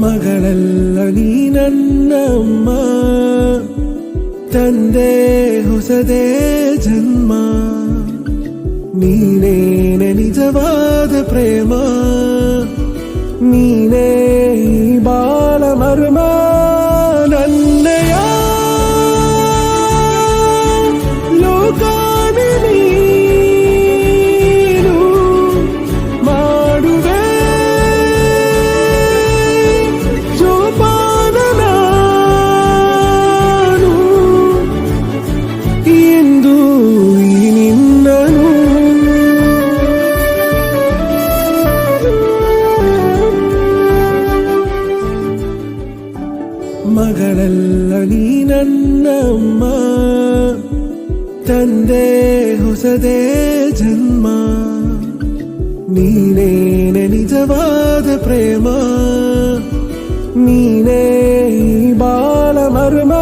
ಮಗಳೆಲ್ಲ ನೀ ನನ್ನ ಅಮ್ಮ ತಂದೆ ಹೊಸದೇ ಜನ್ಮ ನೀನೇನೆ ನಿಜವಾದ ಪ್ರೇಮ ಮಗಳೆಲ್ಲ ನೀ ನನ್ನ ಅಮ್ಮ ತಂದೆ ಹೊಸದೇ ಜನ್ಮ ನೀನೇನೆ ನಿಜವಾದ ಪ್ರೇಮ ನೀನೇ ಈ ಬಾಳ ಮರ್ಮ